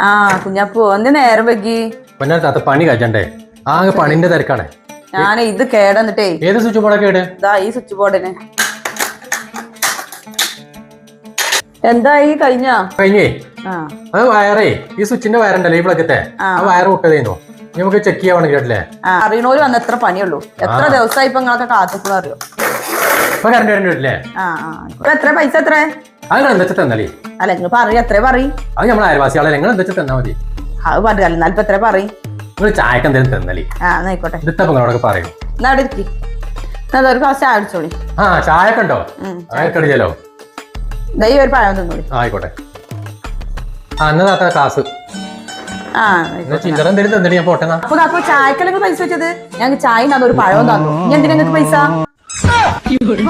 ആ കുഞ്ഞപ്പു എന്ത് നേരം വെക്കി പിന്നെ താത്ത പണി കഴിച്ചണ്ടേ ആകെ പണിന്റെ തിരക്കാണ്. ഞാൻ ഇത് കേടന്നിട്ടേ. ഏത് സ്വിച്ച് ബോർഡാ കേട് ഇതാ ഈ സ്വിച്ച് ബോർഡിന്. ഈ കഴിഞ്ഞ? കഴിഞ്ഞേ. ആ. അത് വയറേ ഈ സ്വിച്ചിന്റെ വയറുണ്ടല്ലോ ഈ പ്ലഗത്തെ. ആ. വയർ വിട്ടതേന്നു ഇനി നമുക്ക് ചെക്ക് ചെയ്യാവണെങ്കിൽ കേട്ടില്ലേ? അറിയണോര് വന്ന എത്ര പണിയുള്ളൂ. എത്ര ദിവസമായി ഇപ്പൊ നിങ്ങളൊക്കെ കാത്തിക്കണ അറിയോ? ഇപ്പൊ കറണ്ട് വരേണ്ടി ആ ആ. ഇപ്പൊ എത്ര? പൈസ എത്ര? അത് നിങ്ങൾ എന്താ വെച്ചാൽ തന്നാലേ. അല്ല നിങ്ങൾ പറയും എത്ര പറയും? അത് നമ്മൾ അയൽവാസികളെ നിങ്ങൾ എന്താ വെച്ചാൽ തന്നാ മതി. അത് ഇപ്പൊ എത്ര പറയും? നിങ്ങൾ ചായക്ക് എന്തെങ്കിലും തന്നാലേ. ആ എന്നാ ആയിക്കോട്ടെ. ഇതിപ്പോ നിങ്ങളോടൊക്കെ പറയും. എന്നാ അവിടെ ഇരിക്കി. എന്നാ ഒരു ക്ലാസ് ചായ അടിച്ചോളി ആ ചായക്ക് ഉണ്ടോ? ഉം. ചായക്കടിച്ചല്ലോ ദൈ ഒരു പഴം തിന്നോളി. ആ, ആയിക്കോട്ടെ. ആ എന്നാ താത്ത ക്ലാസ്. ആ എന്നാ ചില്ലറ എന്തെങ്കിലും തന്നിട്ട് ഞാൻ പോട്ടെ എന്നാ. അപ്പൊ കാക്കു ചായക്കല്ലെങ്കിൽ പൈസ വെച്ചത്? ഞങ്ങൾക്ക് ചായ പഴവും തന്നു. ഇനി എന്തിനാ നിങ്ങൾക്ക് പൈസ? 有人